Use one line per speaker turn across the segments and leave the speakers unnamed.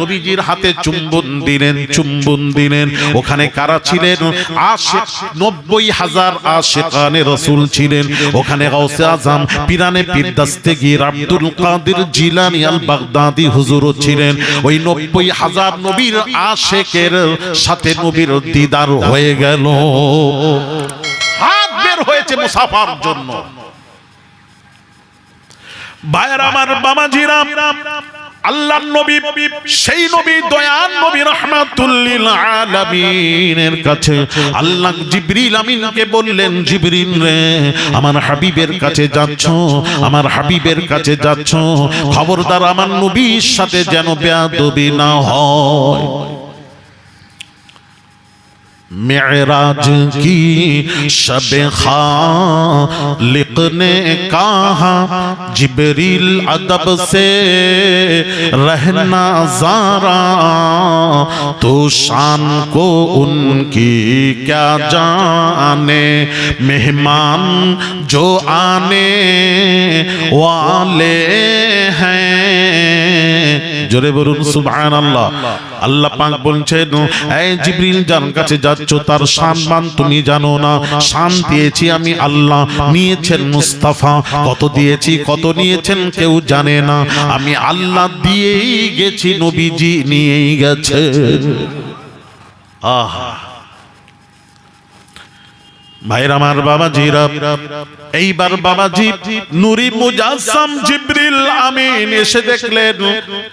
নবীজির হাতে চুম্বন দিলেন চুম্বন দিলেন। ওখানে কারা ছিলেন? আশিক নব্বই হাজার আশিকানে রসুল ছিলেন। ওখানে গাউসে আজম পিরানে পীর দাস্তেগীর আব্দুল কাদের জিলানি আল বাগদাদি হুজুরও ছিলেন। ওই নব্বই হাজার নবীর আশেকের সাথে নবীর দিদার হয়ে গেল। হাত বের হয়েছে মুসাফার জন্য। ভাইয়ের আমার বাবাজিরা আল্লাহ নবী, সেই নবী দয়ান নবী রহমাতুল্লিল আলামিনের কাছে আল্লাহ জিবরিল আমিনকে বললেন, জিবরিল রে, আমার হাবিবের কাছে যাচ্ছ, আমার হাবিবের কাছে যাচ্ছ, খবরদার আমার নবীর সাথে যেন বেয়াদবি না হয়। معراج کی شب خالق نے کہا، جبریل ادب سے رہنا زارا، تو شان کو ان کی کیا جانے؟ مہمان جو آنے والے ہیں۔ জোরে বলুন সুবহানাল্লাহ। আল্লাহ পাক বলছেন এই জিবরিল যার কাছে যাচ্ছ তার সম্মান তুমি জানো না। শান দিয়েছি আমি আল্লাহ নিয়েছেন মুস্তাফা কত দিয়েছি কত নিয়েছেন কেউ জানে না। আমি আল্লাহ দিয়েই গেছি নবীজি নিয়েই গেছে। আহা। ভাইর আমার বাবা জিরা এইবার বাবাজি নুরি মুজাসসাম জিবরিল আমিন এসে দেখলেন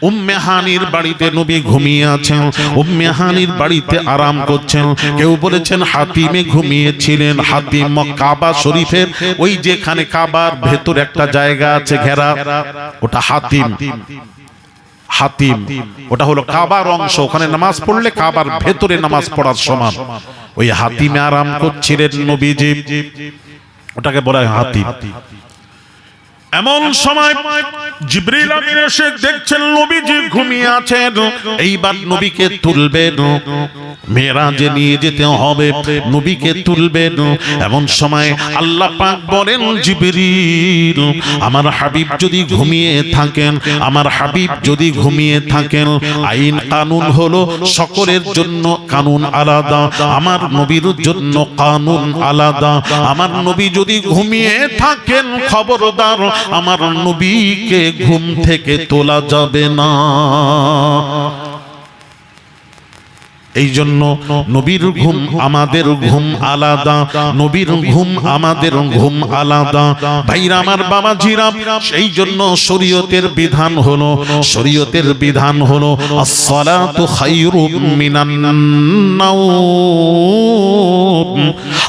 উম্মে হানির বাড়িতে নবী ঘুমিয়ে আছেন, উম্মে হানির বাড়িতে আরাম করছেন। কেউ বলেছেন হাতিমে ঘুমিয়েছিলেন, হাতিম কাবা শরীফের ওই যেখানে কাবার ভেতর একটা জায়গা আছে ঘেরা, ওটা হাতিম। হাতিম। ওটা হলো কাবার অংশ। ওখানে নামাজ পড়লে কাবার ভেতরে নামাজ পড়ার সমান। ওই হাতিমে আরাম করছিলেন নবীজি। ওটাকে বলা হয় হাতিম। এমন সময় জিব্রিল আমিন এসে দেখছেন নবীজি ঘুমিয়ে আছেন। এইবার নবীকে তুলবেন। মেরাজে নিয়ে যেতে হবে। নবীকে তুলবেন। এমন সময় আল্লাহ পাক বলেন জিবরিল আমার হাবিব যদি ঘুমিয়ে থাকেন আমার হাবিব যদি ঘুমিয়ে থাকেন আইন কানুন হলো সকলের জন্য কানুন আলাদা আমার নবীর জন্য কানুন আলাদা আমার নবী যদি ঘুমিয়ে থাকেন খবরদার আমার নবীকে ঘুম থেকে তোলা যাবে না। এই জন্য নবীর ঘুম আমাদের ঘুম আলাদা। নবীর ঘুম আমাদের ঘুম আলাদা। ভাইরা আমার বাবা জিরাম সেই জন্য শরীয়তের বিধান হলো শরীয়তের বিধান হলো আসসালাতু খায়রুম মিনান নাওম।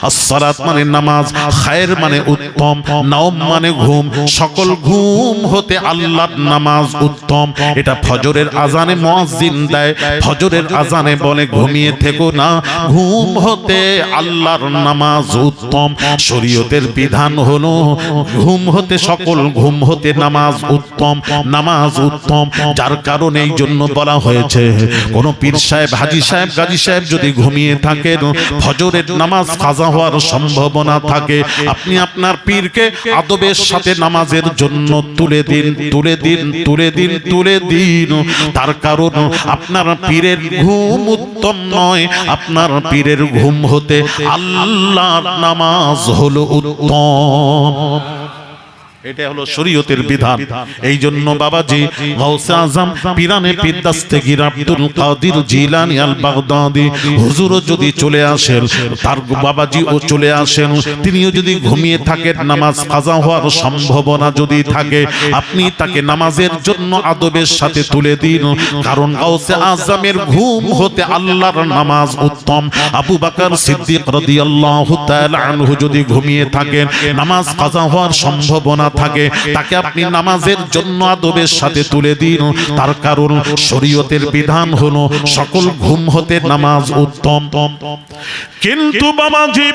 আসসালাত মানে নামাজ খায়ের মানে উত্তম নাওম মানে ঘুম। সকল ঘুম হতে আল্লাহর নামাজ উত্তম। এটা ফজরের আজানে মুয়াজ্জিন দেয়। ফজরের আজানে বলে ঘুমিয়ে থেকো না। ঘুম হতে আল্লাহর নামাজ উত্তম। শরীয়তের বিধান হলো ঘুম হতে সকল, ঘুম হতে নামাজ উত্তম নামাজ উত্তম। যার কারণে এই জন্য বলা হয়েছে, কোন পীর সাহেব, হাজি সাহেব, গাজী সাহেব যদি ঘুমিয়ে থাকেন, ফজরের নামাজ কাজা হওয়ার সম্ভাবনা থাকে। আপনি আপনার পীরকে আদবের সাথে নামাজের জন্য তুলে দিন তুলে দিন তুলে দিন তুলে দিন। তার কারণ আপনার পীরের ঘুম উত্তম নয় আপনার পীরের ঘুম হতে আল্লাহর নামাজ হলো উত্তম। এটা হলো শরীয়তের বিধান। এই জন্য বাবাজি গাউসে আজম পিরানে আব্দুল কাদির জিলানি আল বাগদাদি। হুজুরও যদি চলে আসেন তার বাবাজি ও চলে আসেন তিনিও যদি ঘুমিয়ে থাকেন নামাজ কাজা হওয়ার সম্ভাবনা যদি থাকে আপনি তাকে নামাজের জন্য আদবের সাথে তুলে দিন কারণ গাউসে আজমের ঘুম হতে আল্লাহর নামাজ উত্তম। আবু বাকর সিদ্দিক রাদিয়াল্লাহু তাআলা আনহু যদি ঘুমিয়ে থাকেন নামাজ কাজা হওয়ার সম্ভাবনা থাকে, তাকে আপনি নামাজের জন্য আদবের সাথে তুলে দিন। তার কারণ শরীয়তের বিধান হলো সকল ঘুম হতে নামাজ উত্তম। কিন্তু বাবাজি,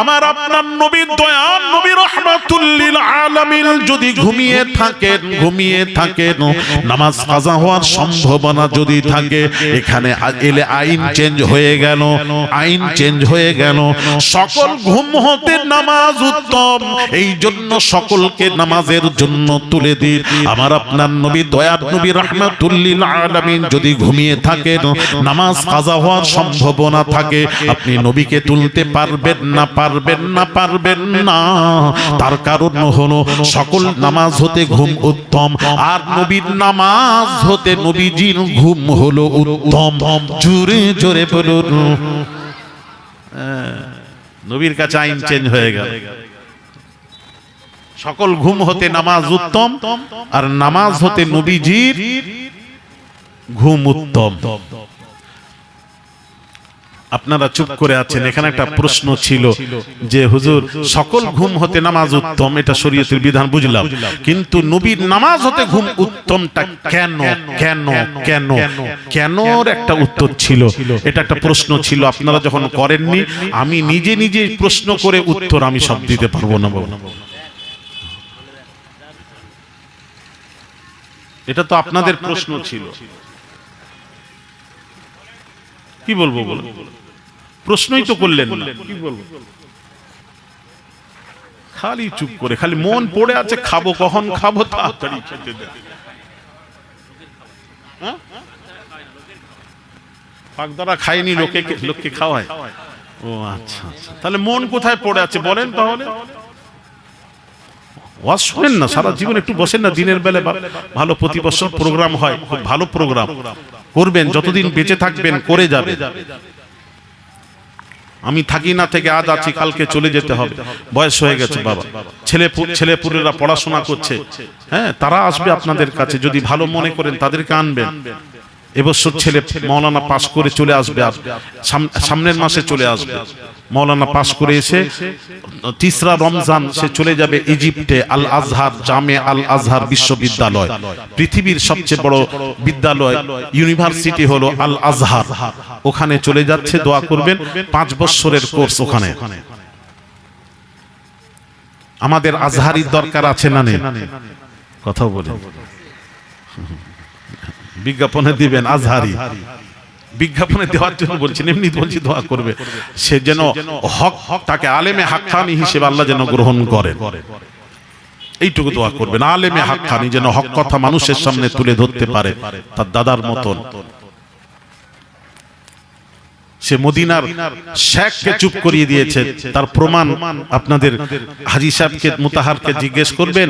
আমার আপনার নবী দয়ান নবী রহমাতুল্লিল আলামিন যদি ঘুমিয়ে থাকেন ঘুমিয়ে থাকেন, নামাজ কাজা হওয়ার সম্ভাবনা যদি থাকে, এখানে এলে আইন চেঞ্জ হয়ে গেল, আইন চেঞ্জ হয়ে গেল। সকল ঘুম হতে নামাজ উত্তম এই জন্য সকলকে নামাজের জন্য তুলে দিন। আমার আপনার নবী দয়ার নবী রহমাতুল্লিল আলামিন যদি ঘুমিয়ে থাকেন নামাজ কাজা হওয়ার সম্ভাবনা থাকে। আপনি নবীকে তুলতে পারবেন না পারবেন না পারবেন না। তার কারণ হলো সকল নামাজ হতে ঘুম উত্তম আর নবীর নামাজ হতে নবীজির ঘুম হলো উত্তম। জোরে জোরে বলুন। হ্যাঁ, নবীর কাছে আইন চেঞ্জ হয়ে গেল। সকল ঘুম হতে নামাজ উত্তম, আর নামাজ হতে নবীজির ঘুম উত্তম। আপনারা চুপ করে আছেন, এখানে একটা প্রশ্ন ছিল যে, হুজুর, সকল ঘুম হতে নামাজ উত্তম, এটা শরীয়তের বিধান, বুঝলাম। কিন্তু নবীর নামাজ হতে ঘুম উত্তমটা কেন কেন কেন, কেনর একটা উত্তর ছিল। এটা একটা প্রশ্ন ছিল, আপনারা যখন করেননি, আমি নিজে নিজে প্রশ্ন করে উত্তর আমি সব দিতে পারব না বাবা। এটা তো আপনাদের প্রশ্ন ছিল। কি বলব বলুন? প্রশ্নই তো করলেন না। কি বলব? খালি চুপ করে খালি মন পড়ে আছে খাব কখন খাব তাড়াতাড়ি খেতে দেন হ্যাঁ? পাকদারা খায়নি লোকে লোককে খাওয়ায়? ও আচ্ছা আচ্ছা। তাহলে মন কোথায় পড়ে আছে বলেন তাহলে। ওয়াজ শোনেন না, সারা জীবন একটু বসেন না, দিনের বেলা ভালো প্রতি বছর প্রোগ্রাম হয়, খুব ভালো প্রোগ্রাম। করবেন, যতদিন বেঁচে থাকবেন, করে যাবে আমি থাকি না থেকে আজ আছি, কালকে চলে যেতে হবে। বয়স হয়ে গেছে বাবা। ছেলে ছেলেপুরেরা পড়াশোনা করছে। হ্যাঁ তারা আসবে আপনাদের কাছে, যদি ভালো মনে করেন, তাদেরকে আনবেন। এবছর ছেলে মৌলানা পাশ করে চলে আসবে আর সামনের মাসে চলে আসবে। মৌলানা পাশ করে এসে তিসরা রমজান সে চলে যাবে ইজিপ্টে আল আজহার জামে আল আজহার বিশ্ববিদ্যালয়। পৃথিবীর সবচেয়ে বড় বিদ্যালয়, ইউনিভার্সিটি হলো আল আজহার ওখানে চলে যাচ্ছে, দোয়া করবেন, পাঁচ বছরের কোর্স ওখানে। আমাদের আজহারির দরকার আছে না নেই? কথা বলে বিজ্ঞাপনে দিবেন আজহারি। বিজ্ঞাপনে দেওয়ার জন্য বলছেন, এমনি বলছি দোয়া করবে। সে যেন হক হক তাকে আলেমে হাক্কানি হিসেবে আল্লাহ যেন গ্রহণ করেন। এইটুকু দোয়া করবেন। আলেমে হাক্কানি যেন হক কথা মানুষের সামনে তুলে ধরতে পারে, তার দাদার মতন। সে মদিনার শেখকে চুপ করিয়ে দিয়েছে। তার প্রমাণ আপনাদের হাজি সাহেবকে মুতাহারকে জিজ্ঞেস করবেন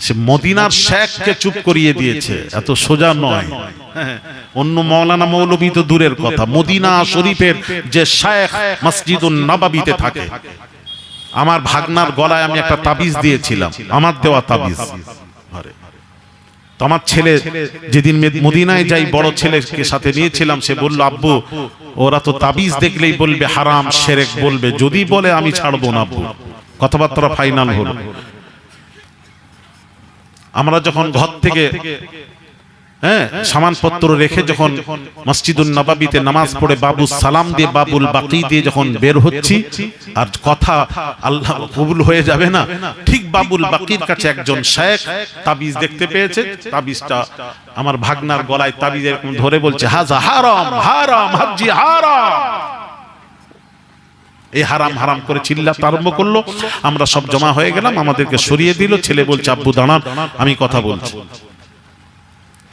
সে মদিনার শেখকে চুপ করিয়ে দিয়েছে। এত সোজা নয়। অন্য মৌলানা মৌলবী তো দূরের কথা। মদিনা শরীফের যে শেখ মসজিদুন নবাবিতে থাকে। আমার ভাগনার গলায় আমি একটা তাবিজ দিয়েছিলাম। আমার দেওয়া তাবিজ। আমার ছেলে যেদিন মদিনায় যাই বড় ছেলেকে সাথে নিয়েছিলাম সে বলল আব্বু ওরা তো তাবিজ দেখলেই বলবে হারাম সেরেক বলবে যদি বলে আমি ছাড়বো না আব্বু। কথাবার্তা ফাইনাল হলো। আমরা যখন ঘর থেকে হ্যাঁ সামানপত্র রেখে যখন মসজিদুল নবাবিতে নামাজ পড়ে বাবু সালাম দিয়ে বাবুল বাকি দিয়ে যখন বের হচ্ছি আর কথা আল্লাহ কবুল হয়ে যাবে না। ঠিক বাবুল বাকির কাছে একজন শেখ তাবিজ দেখতে পেয়েছে তাবিজটা আমার ভাগনার গলায় তাবিজ এরকম ধরে বলছে হাজা হারাম হারাম হাজি হারাম এই হারাম হারাম করে চিল্লাতে আরম্ভ করল। আমরা সব জমা হয়ে গেলাম আমাদেরকে সরিয়ে দিল ছেলে বলছে আব্বু দাঁড়ান আমি কথা বলছি।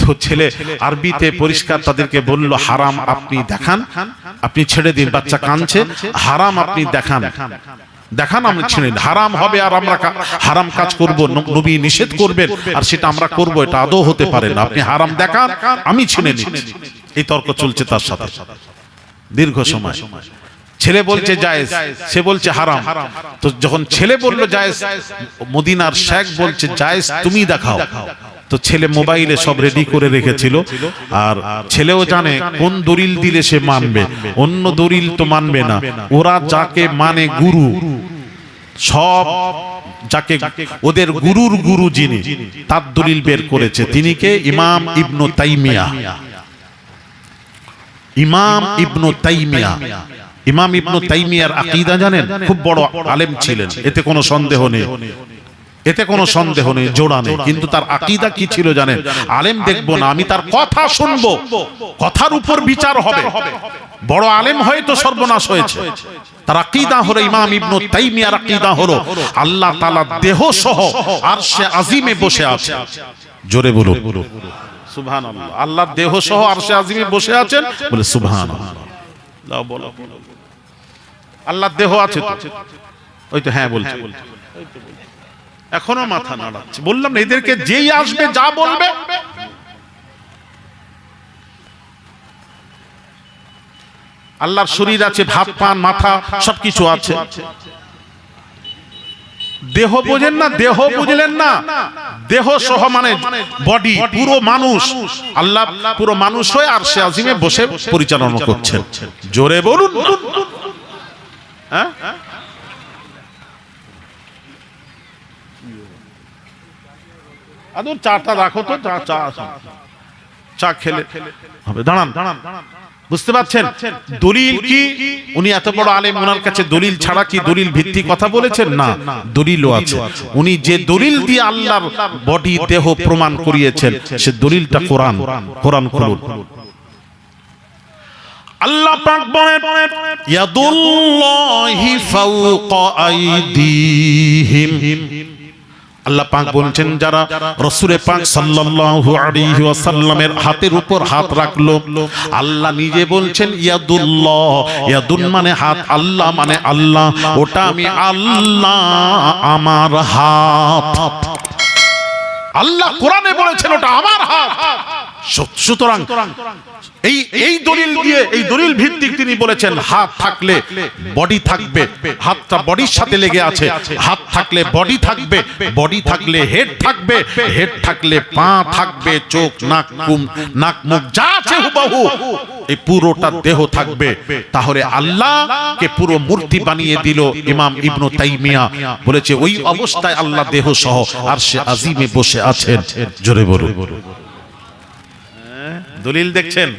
তো ছেলে আরবিতে পরিষ্কার তাদেরকে বলল, হারাম আপনি দেখান, আপনি ছেড়ে দিন, বাচ্চা কাঁদছে, হারাম আপনি দেখান। দেখান, আমরা ছেড়ে। হারাম হবে আর আমরা হারাম কাজ করব নবী নিষেধ করবেন, আর সেটা আমরা করব, এটা আদৌ হতে পারে না। আপনি হারাম দেখান, আমি ছেড়ে নিচ্ছি এই তর্ক চলছে তার সাথে। দীর্ঘ সময়। ছেলে বলছে, জায়েজ। সে বলছে, হারাম। তো যখন ছেলে বলল, জায়েজ, মদিনার শেখ বলছে, জায়েজ, তুমি দেখাও। তো ছেলে মোবাইলে সব রেডি করে রেখেছিল। আর ছেলেও জানে কোন দলিল দিলে সে মানবে। অন্য দলিল তো মানবে না। ওরা যাকে মানে গুরু সব যাকে ওদের গুরুর গুরু যিনি তার দলিল বের করেছে। তিনি কে? ইমাম ইবনু তাইমিয়া। ইমাম ইবনু তাইমিয়া। ইমাম ইবনু তাইমিয়ার আকীদা জানেন? খুব বড় আলেম ছিলেন। এতে কোনো সন্দেহ নেই। এতে কোনো সন্দেহ নেই জোড়া নেই কিন্তু তার আকিদা কি ছিল জানেন? আলেম দেখব না আমি তার কথা শুনব। কথার উপর বিচার হবে। বড় আলেম হয়তো সর্বনাশ হয়েছে। তার আকীদা হলো ইমাম ইবনু তাইমিয়ার আকীদা হলো আল্লাহ তাআলা দেহ সহ আরশে আজিমে বসে আছে। জোরে বলুন। সুবহানাল্লাহ। আল্লাহ দেহ সহ আরশে আজিমে বসে আছেন? বলে সুবহানাল্লাহ। বলো। আল্লাহ দেহ আছে তো? ওই তো হ্যাঁ বলছে। এখনও মাথা নাড়াচ্ছে। বললাম না এদেরকে যেই আসবে যা বলবে। আল্লাহর শরীর আছে ভাত পান মাথা সবকিছু আছে। দেহ বোঝেন না দেহ বুঝলেন না। দেহ সহ মানে বডি পুরো মানুষ। আল্লাহ পুরো মানুষ হয়ে আর সে আজিমে বসে পরিচালনা করছেন। জোরে বলুন। হ্যাঁ? আদর চাটা রাখো তো, চা চা চা খেলে হবে। দাঁড়ান দাঁড়ান। বুঝতে পারছেন? দলিল কি? উনি এত বড় আলেম ওনার কাছে দলিল ছাড়া কি দলিল ভিত্তিক কথা বলেছেন? না, দলিলও আছে। উনি যে দলিল দিয়ে আল্লাহর বডি দেহ প্রমাণ করিয়েছেন, সে দলিলটা কোরআন কোরআন খুলুন। আল্লাহ পাক বলেন, ইয়াদুল্লাহি ফাওকা আইদিহিম। আল্লাহ পাক বলছেন যারা রসুরে পাক সাল্লাল্লাহু আলাইহি ওয়াসাল্লামের হাতের উপর হাত রাখল। আল্লাহ নিজে বলছেন ইয়াদুল্লাহ ইয়াদুন মানে হাত আল্লাহ মানে আল্লাহ ওটা আমি আল্লাহ আমার হাত। আল্লাহ কোরআনে বলেছেন ওটা আমার হাত। সুতরাং এই এই দলিল দিয়ে এই দলিল ভিত্তিক তিনি বলেছেন, হাত থাকলে বডি থাকবে, হাতটা বডির সাথে লেগে আছে, হাত থাকলে বডি থাকবে, বডি থাকলে হেড থাকবে, হেড থাকলে পা থাকবে, চোখ, নাক, কুম নাক, মুখ, যা আছে হুবাহু, এই পুরোটা দেহ থাকবে। তাহলে আল্লাহ কে পুরো মূর্তি বানিয়ে দিল ইমাম ইবনু তাইমিয়া। বলেছে, ওই অবস্থায় আল্লাহ দেহ সহ আর সে আজিমে বসে আছেন। জোরে বলুন। দলিল দেখছেন?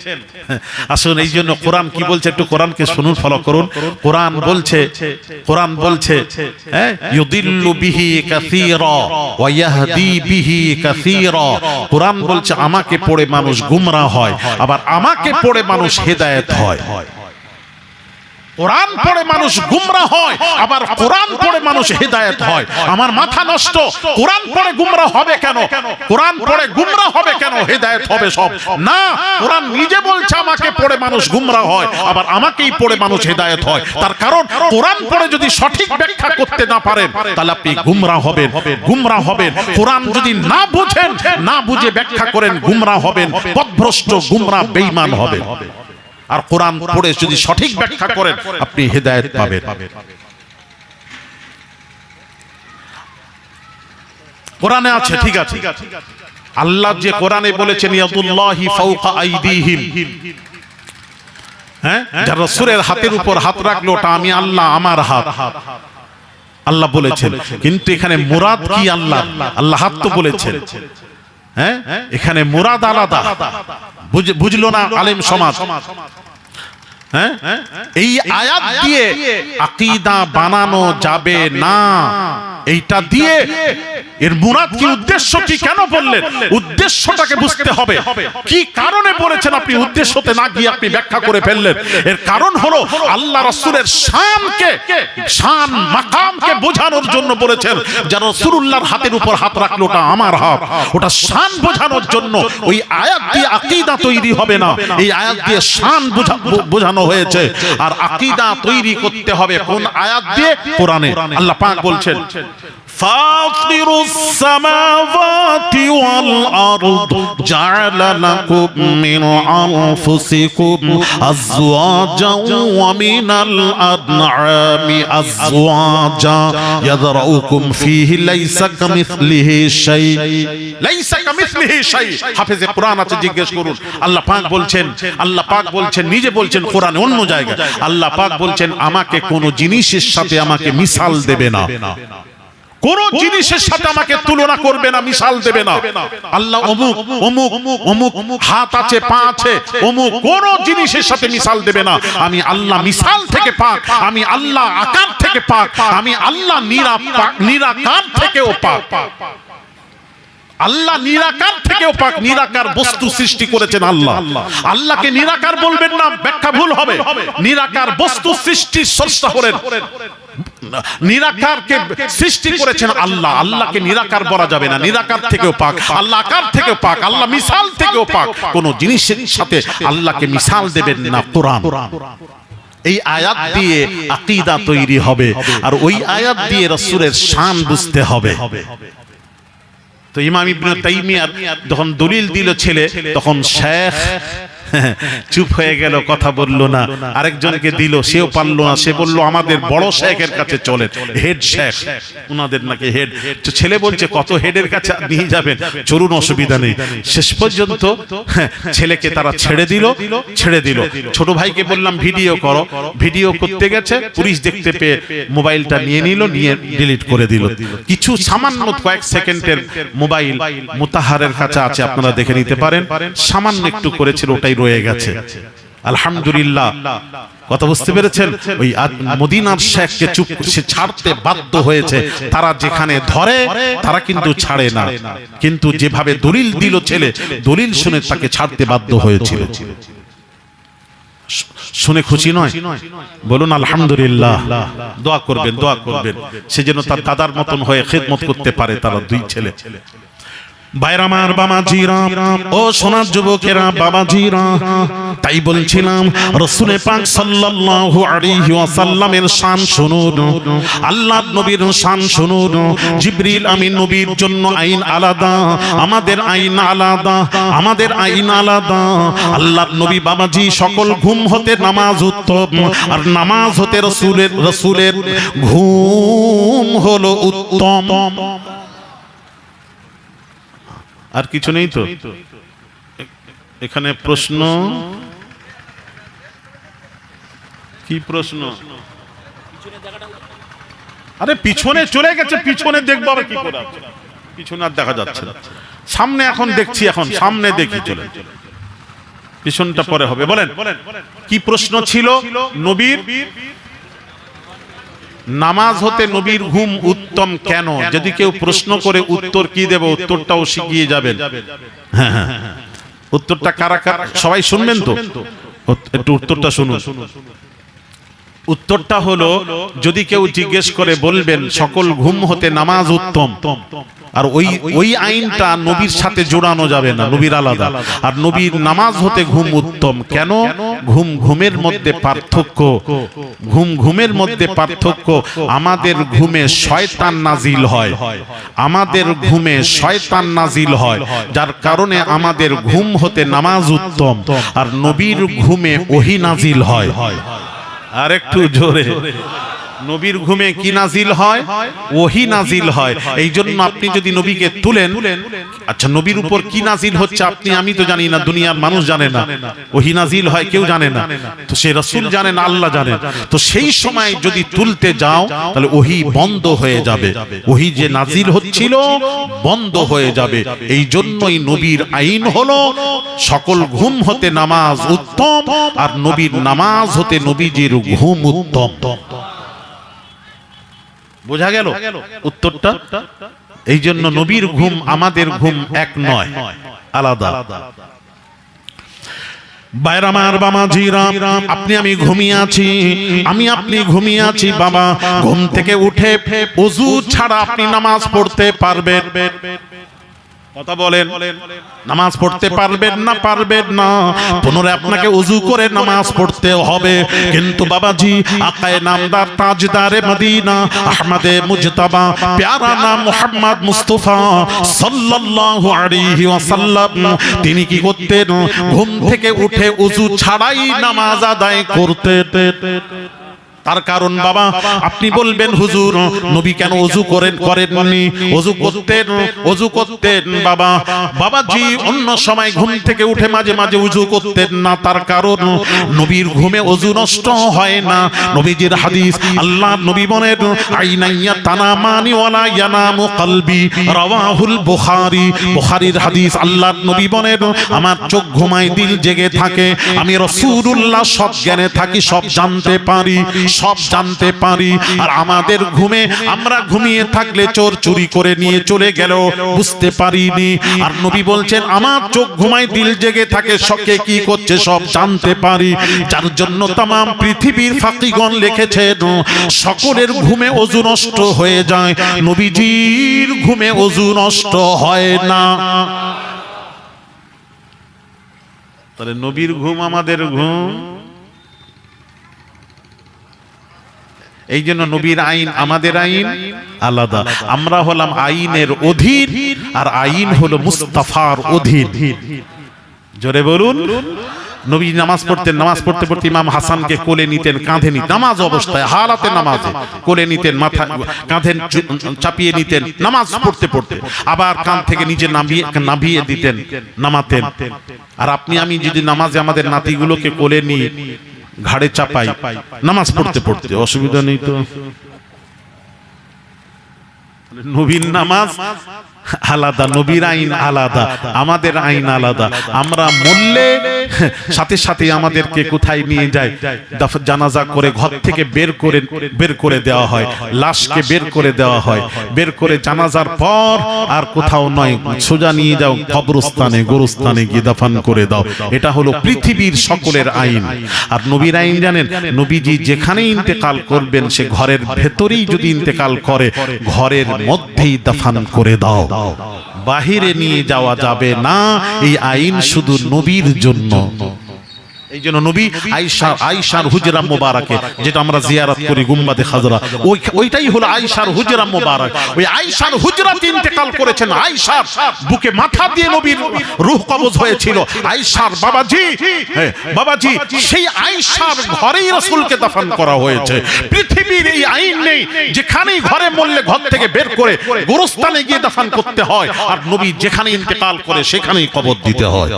আসুন এই জন্য কোরআন কি বলছে একটু কোরআনকে শুনুন ফলো করুন। কোরআন বলছে কোরআন বলছে হ্যাঁ, বিহি বিহি কোরআন বলছে আমাকে পড়ে মানুষ গুমরা হয় আবার আমাকে পড়ে মানুষ হেদায়েত হয়। কোরআন পড়ে মানুষ গুমরা হয় আবার কোরআন পড়ে মানুষ হেদায়েত হয়। আমার মাথা নষ্ট কোরআন পড়ে গুমরা হবে কেন? কোরআন পড়ে গুমরা হবে কেন? হেদায়েত হবে সব। না কোরআন নিজে বলছে আমাকে পড়ে মানুষ গুমরা হয় আবার আমাকেই পড়ে মানুষ হেদায়েত হয়। তার কারণ কোরআন পড়ে যদি সঠিক ব্যাখ্যা করতে না পারেন তাহলে আপনি গুমরা হবেন। গুমরা হবেন। কোরআন যদি না বুঝেন না বুঝে ব্যাখ্যা করেন গুমরা হবেন। পথভ্রষ্ট গুমরা বেঈমান হবেন আর কোরআন পড়ে যদি সঠিক ব্যাখ্যা করেন আপনি হেদায়েত পাবেন। কোরআনে আছে ঠিক আছে। আল্লাহ যে কোরআনে বলেছেন ইয়াদুল্লাহি ফাওকা আইদিহিম। হ্যাঁ? যারা রাসূলের হাতের উপর হাত রাখল ওটা আমি আল্লাহ আমার হাত। আল্লাহ বলেছেন কিন্তু এখানে মুরাদ কি আল্লাহ? আল্লাহ? হাত তো বলেছেন। হ্যাঁ? এখানে মুরাদ আলাদা। বুঝ- বুঝলো না আলেম সমাজ? হ্যাঁ? এই আয়াত দিয়ে আকিদা বানানো যাবে না। এইটা দিয়ে এর মুরাদ কি উদ্দেশ্য কি কেন বললেন? উদ্দেশ্যটাকে বুঝতে হবে। কি কারণে বলেছেন আপনি? উদ্দেশ্যতে না গিয়ে আপনি ব্যাখ্যা করে ফেললেন। এর কারণ হলো আল্লাহ রাসূলের শানকে শান মাকামকে বোঝানোর জন্য বলেছেন। যারা রাসূলুল্লাহর হাতের উপর হাত রাখল ওটা আমার হাত। ওটা শান বোঝানোর জন্য ওই আয়াত দিয়ে আকীদা তৈরি হবে না। এই আয়াত দিয়ে শান বোঝা- বো- বোঝানো হয়েছে। আর আকিদা তৈরি করতে হবে কোন আয়াত দিয়ে কোরআনে। আল্লাহ পাক বলছেন فاطر السماوات والأرض جعل لكم من أنفسكم أزواجا ومن الأنعام أزواجا يذرؤكم فيه ليس كمثله شيء ليس كمثله شيء হাফেজ কোরআন আছে জিজ্ঞেস করুন আল্লাহ পাক বলছেন আল্লাহ পাক বলছেন নিজে বলছেন কোরআনে অন্য জায়গায় আল্লাহ পাক বলছেন আমাকে কোন জিনিসের সাথে আমাকে মিসাল দেবে না কোন জিনিসের সাথে আমাকে তুলনা করবে না মিশাল দেবে না। আল্লাহ অমুক অমুক অমুক হাত আছে পা আছে অমুক কোন জিনিসের সাথে মিশাল দেবে না। আমি আল্লাহ মিশাল থেকে পাক আমি আল্লাহ আকার থেকে পাক আমি আল্লাহ নিরা নিরাকার থেকেও পাক। আল্লাহ নিরাকার থেকেও পাক নিরাকার বস্তু সৃষ্টি করেছেন আল্লাহ। আল্লাহকে নিরাকার বলবেন না ব্যাখ্যা ভুল হবে। নিরাকার বস্তু সৃষ্টির স্রষ্টা হলেন নিরাকারকে সৃষ্টি করেছেন আল্লাহ। আল্লাহকে নিরাকার বলা যাবে না। নিরাকার থেকেও পাক। আল্লাহ আকার থেকেও পাক? আল্লাহ মিসাল থেকেও পাক। কোন জিনিসের সাথে আল্লাহকে মিসাল দেবেন না কোরআন। এই আয়াত দিয়ে আকীদা তৈরি হবে। আর ওই আয়াত দিয়ে রাসূলের শান বুঝতে হবে। তো ইমাম ইবনে তাইমিয়ার যখন দলিল দিল ছেলে তখন শেখ চুপ হয়ে গেল, কথা বলল না। আরেকজনকে দিল, সেও পারল না, সে বলল, আমাদের বড় শেখের কাছে চলে, হেড শেখ। উনাদের নাকি হেড। ছেলে বলছে, কত হেডের কাছে নিয়ে যাবেন? চলুন, অসুবিধা নেই। শেষ পর্যন্ত ছেলেকে তারা ছেড়ে দিল ছেড়ে দিল। ছোট ভাইকে বললাম, ভিডিও করো। ভিডিও করতে গেছে, পুলিশ দেখতে পেয়ে মোবাইলটা নিয়ে নিল, নিয়ে ডিলিট করে দিল। কিছু সামান্য কয়েক সেকেন্ডের মোবাইল মুতাহারের কাছে আছে, আপনারা দেখে নিতে পারেন। সামান্য একটু করেছিল, ওটাই রয়ে গেছে। আলহামদুলিল্লাহ। কথা বুঝতে পেরেছেন? ওই মদিনার শেখকে চুপ সে ছাড়তে বাধ্য হয়েছে। তারা যেখানে ধরে, তারা কিন্তু ছাড়ে না। কিন্তু যেভাবে দলিল দিল ছেলে, দলিল শুনে তাকে ছাড়তে বাধ্য হয়েছিল। শুনে খুশি নয়? বলুন, আলহামদুলিল্লাহ। দোয়া করবেন দোয়া করবেন। সে যেন তার দাদার মতন হয়ে খেদমত করতে পারে তারা দুই ছেলে। বাইরামার বাবা জিরা, ও সোনার যুবকেরা বাবা জিরা। তাই বলছিলাম, রসুলে পাক সাল্লাল্লাহু আলাইহি ওয়াসাল্লামের শান শুনুন, আল্লাহর নবীর শান শুনুন। জিবরিল আমিন নবীর জন্য আইন আলাদা, আমাদের আইন আলাদা, আমাদের আইন আলাদা। আল্লাহর নবী বাবাজি সকল ঘুম হতে নামাজ উত্তম, আর নামাজ হতে রসুলের রসুলের ঘুম হলো উত্তম। আর কিছু নেই তো? এখানে প্রশ্ন। কি প্রশ্ন? আরে পিছনে চলে গেছে, পিছনে দেখব আবার কি করে পিছনে আর দেখা যাচ্ছে না। সামনে এখন দেখছি এখন, সামনে দেখি চলে। পিছনটা পরে হবে। বলেন, কি প্রশ্ন ছিল নবীর? নামাজ হতে নবীর ঘুম উত্তম কেন? যদি কেউ প্রশ্ন করে উত্তর কি দেব, উত্তরটাও শিখিয়ে যাবেন। উত্তরটা কারা কারা সবাই শুনবেন তো? একটু উত্তরটা শুনুন। উত্তরটা হলো, যদি কেউ জিজ্ঞেস করে বলবেন, সকল ঘুম হতে নামাজ উত্তম। আর ওই ওই আইনটা নবীর সাথে জোড়ানো যাবে না নবীর আলাদা। আর নবীর নামাজ হতে ঘুম উত্তম। কেন? ঘুম ঘুমের মধ্যে পার্থক্য। ঘুম ঘুমের মধ্যে পার্থক্য। আমাদের ঘুমে শয়তান নাজিল হয়। আমাদের ঘুমে শয়তান নাজিল হয়। যার কারণে আমাদের ঘুম হতে নামাজ উত্তম। আর নবীর ঘুমে ওহি নাজিল হয়। আর একটু জোরে। নবীর ঘুমে কি নাজিল হয়? ওহি নাজিল হয়। এই জন্য আপনি যদি নবীকে তুলেন আচ্ছা নবীর উপর কি নাজিল হচ্ছে আপনি? আমি তো জানি না, দুনিয়ার মানুষ জানে না। ওহি নাজিল হয়, কেউ জানে না। তো সে রসুল জানেন আল্লাহ জানেন তো সেই সময় যদি তুলতে যাও, তাহলে ওহি বন্ধ হয়ে যাবে। ওহি যে নাজিল হচ্ছিল, বন্ধ হয়ে যাবে। এই জন্যই নবীর আইন হলো, সকল ঘুম হতে নামাজ উত্তম, আর নবীর নামাজ হতে নবীজির ঘুম উত্তম। বোঝা গেল? উত্তরটা? এই জন্য নবীর ঘুম আমাদের ঘুম এক নয়। আলাদা। বাইরামার বাবা জিরাম আপনি আমি ঘুমিয়ে আছি। আমি আপনি ঘুমিয়ে আছি বাবা। ঘুম থেকে উঠে অজু ছাড়া আপনি নামাজ পড়তে পারবেন। কথা বলেন নামাজ পড়তে পারবেন না পারবেন না পুনরায় আপনাকে উজু করে নামাজ পড়তে হবে। কিন্তু বাবাজি আকায়ে নামদার তাজদারে মদিনা আহমদে মুজতাবা প্যারা নাম মোহাম্মদ মুস্তাফা সাল্লাল্লাহু আলাইহি ওয়াসাল্লাম। তিনি কি করতেন? ঘুম থেকে উঠে উজু ছাড়াই নামাজ আদায় করতেন। তার কারণ বাবা আপনি বলবেন হুজুর নবী কেন অজু করেন করেননি? অজু করতেন অজু করতেন বাবা। বাবাজি অন্য সময় ঘুম থেকে উঠে মাঝে মাঝে উজু করতেন না তার কারণ নবীর ঘুমে অজু নষ্ট হয় না। নবীজির হাদিস আল্লাহ নবী বলেন আইনাইয়া তানামানি ওয়ালা ইয়ানামু কলবি রাওয়াহুল বুখারী। বুখারীর হাদিস আল্লাহ নবী বলেন আমার চোখ ঘুমায় দিল জেগে থাকে আমি রাসূলুল্লাহ সব জ্ঞানে থাকি সব জানতে পারি সব জানতে পারি। আর আমাদের ঘুমে আমরা ঘুমিয়ে থাকলে চোর চুরি করে নিয়ে চলে গেল, বুঝতে পারিনি। আর নবী বলছেন, আমার চোখ ঘুমায়, দিল জেগে থাকে শকে কি করছে সব জানতে পারি। যার জন্য তাম পৃথিবীর ফাকিগণ লিখেছেন, সকলের ঘুমে অজু নষ্ট হয়ে যায়, নবীজির ঘুমে অজু নষ্ট হয় না। তাহলে নবীর ঘুম আমাদের ঘুম? এই জন্য নবীর আইন আমাদের আইন আলাদা। আমরা হলাম আইনের অধীন আর আইন হলো মুস্তাফার অধীন। জোরে বলুন। নবী নামাজ পড়তেন নামাজ পড়তে পড়তে ইমাম হাসানকে কোলে নিতেন কাঁধে নিতেন। নামাজ অবস্থায় হালাতে নামাজে কোলে নিতেন মাথা কাঁধে চাপিয়ে নিতেন। নামাজ পড়তে পড়তে আবার কান থেকে নিজে নামিয়ে নামিয়ে দিতেন নামাতেন। আর আপনি আমি যদি নামাজে আমাদের নাতিগুলোকে কোলে নিয়ে ঘাড়ে চাপাই নামাজ পড়তে পড়তে অসুবিধা নেই তো? নবীর নামাজ আলাদা, নবীর আইন আলাদা, আমাদের আইন আলাদা। আমরা মরলে সাথে সাথে আমাদেরকে কোথায় নিয়ে যায়? জানাজা করে ঘর থেকে বের করে বের করে দেওয়া হয়। লাশকে বের করে দেওয়া হয়। বের করে জানাজার পর আর কোথাও নয়। সোজা নিয়ে যাও, কবরস্থানে, গোরস্থানে গিয়ে দাফান করে দাও। এটা হলো পৃথিবীর সকলের আইন। আর নবীর আইন জানেন, নবীজি যেখানে ইন্তেকাল করবেন, সে ঘরের ভেতরেই যদি ইন্তেকাল করে, ঘরের মধ্যেই দাফান করে দাও। বাহিরে নিয়ে যাওয়া যাবে না। এই আইন শুধু নবীর জন্য। এই জন্য নবী আইসার আইসার হুজরা মোবারকে যেটা আমরা জিয়ারত করি গুম্বাদে খাজরা ওই ওইটাই হলো হুজরা মোবারক। ওই হুজরাতে ইন্তেকাল করেছেন। বুকে মাথা দিয়ে নবীর রূহ কবজ হয়েছিল। আইসার বাবাজি হ্যাঁ, বাবাজি সেই আইসার ঘরেই রাসূলকে দাফন করা হয়েছে। পৃথিবীর এই আইন নেই যেখানেই ঘরে মরলে ঘর থেকে বের করে গোরস্থানে গিয়ে দাফন করতে হয়। আর নবী যেখানে ইন্তেকাল করে সেখানেই কবর দিতে হয়।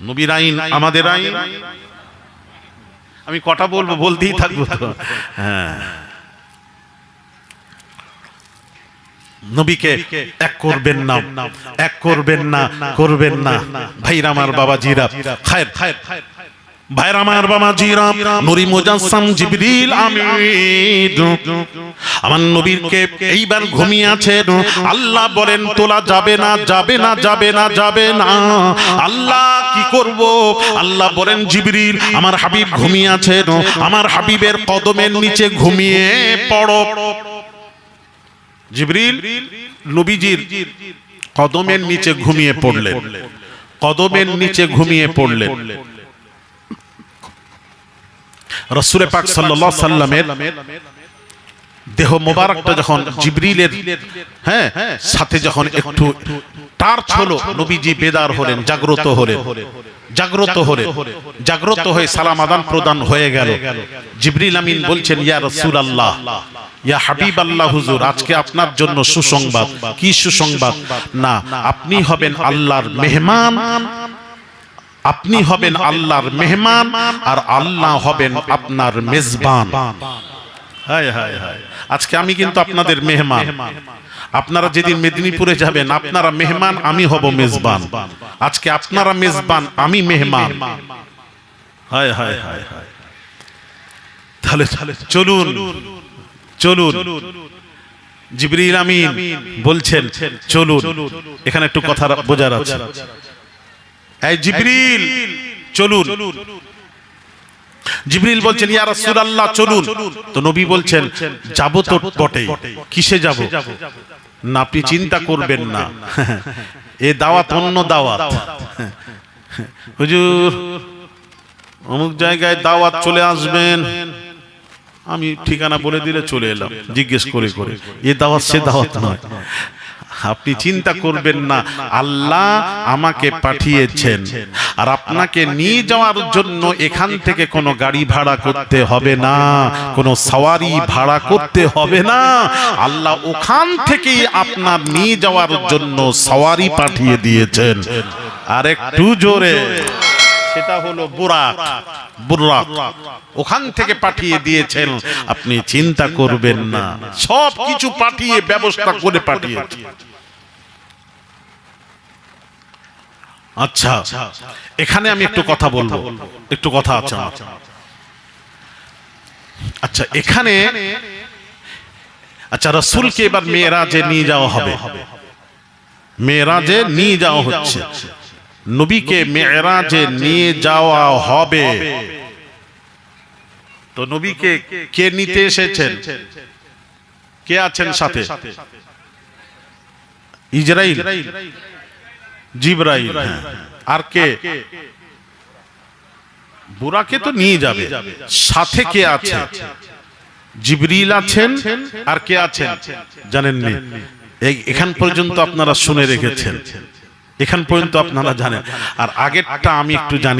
নবীর আইন, আমাদের আইন। আমি কটা বলব? বলতেই থাকব হ্যাঁ। নবীকে এক করবেন না, এক করবেন না করবেন না। আমার বাবা জিরা এইবার আল্লাহ বলেন, তোলা যাবে না যাবে না যাবে না যাবে না। আল্লাহ করব। আল্লাহ বলেন, জিবরিল, আমার হাবিব ঘুমিয়ে আছে আমার হাবিবের কদমের নিচে ঘুমিয়ে পড়ো। জিবরিল, নবীজির কদমের নিচে ঘুমিয়ে পড়লেন। কদমের নিচে ঘুমিয়ে পড়লেন। রসুলে পাক সাল্লাল্লাহু সাল্লামের দেহ মোবারকটা যখন জিবরিলের হ্যাঁ সাথে যখন একটু টার্চ হলো নবীজি বেদার হলেন জাগ্রত হলেন জাগ্রত হলেন জাগ্রত হয়ে সালাম আদান প্রদান হয়ে গেল। জিবরিল আমিন বলছেন ইয়া রাসূলুল্লাহ ইয়া হাবিব আল্লাহ হুজুর আজকে আপনার জন্য সুসংবাদ। কি সুসংবাদ? না আপনি হবেন আল্লাহর মেহমান। আপনি হবেন আল্লাহর মেহমান আর আল্লাহ হবেন আপনার মেজবান। হায় হায় হায় আজকে আমি কিন্তু আপনাদের মেহমান। আপনারা যেদিন মেদিনীপুরে যাবেন আপনারা মেহমান আমি হব মেজবান। আজকে আপনারা মেজবান আমি মেহমান। হায় হায় হায় হায় তাহলে চলুন চলুন জিবরিল আমিন বলছেন চলুন এখানে একটু কথা বোঝার আছে। এই জিবরিল চলুন। জিবরিল বলছেন ইয়া রাসূলুল্লাহ চলুন। তো নবী বলছেন যাব তো বটে কিসে যাব? না আপনি চিন্তা করবেন না। এ দাওয়াত অন্য দাওয়াত হুজুর অমুক জায়গায় দাওয়াত চলে আসবেন। আমি ঠিকানা বলে দিলে চলে এলাম। জিজ্ঞেস করে করে। এ দাওয়াত সে দাওয়াত নয়। আপনি চিন্তা করবেন না। আল্লাহ আমাকে পাঠিয়েছেন। আর আপনাকে নিয়ে যাওয়ার জন্য এখান থেকে কোনো গাড়ি ভাড়া করতে হবে না। কোনো সওয়ারি ভাড়া করতে হবে না। আল্লাহ ওখান থেকেই আপনার নিয়ে যাওয়ার জন্য সওয়ারি পাঠিয়ে দিয়েছেন। আর একটু জোরে। সেটা হলো বুরাক। বুরাক। ওখান থেকে পাঠিয়ে দিয়েছেন, আপনি চিন্তা করবেন না। সব কিছু পাঠিয়ে, ব্যবস্থা করে পাঠিয়েছে আচ্ছা এখানে আমি একটু কথা বলব। একটু কথা আছে। আচ্ছা এখানে আচ্ছা রসুলকে এবার মেয়েরাজে নিয়ে যাওয়া হবে। মেয়েরাজে নিয়ে যাওয়া হচ্ছে। নবীকে মেয়েরাজে নিয়ে যাওয়া হবে। তো নবীকে কে নিতে এসেছেন? কে আছেন সাথে? ইজরাইল। জিব্রাইল হ্যাঁ। আর কে? বুরাকে তো নিয়ে যাবে। সাথে কে আছে? জিবরিল আছেন আর কে আছেন? জানেননি? এই- এখান পর্যন্ত আপনারা শুনে রেখেছেন। এখান পর্যন্ত আপনারা জানেন। আর আগেরটা আমি একটু জানি।